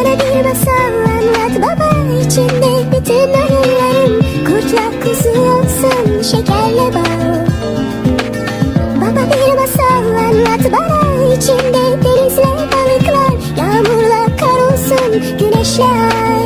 Bana bir masal anlat baba içinde bütün oyunlarım Kurtla kuzu olsun şekerle bal Baba bir masal anlat bana içinde denizle balıklar. Yağmurla kar olsun güneşle ay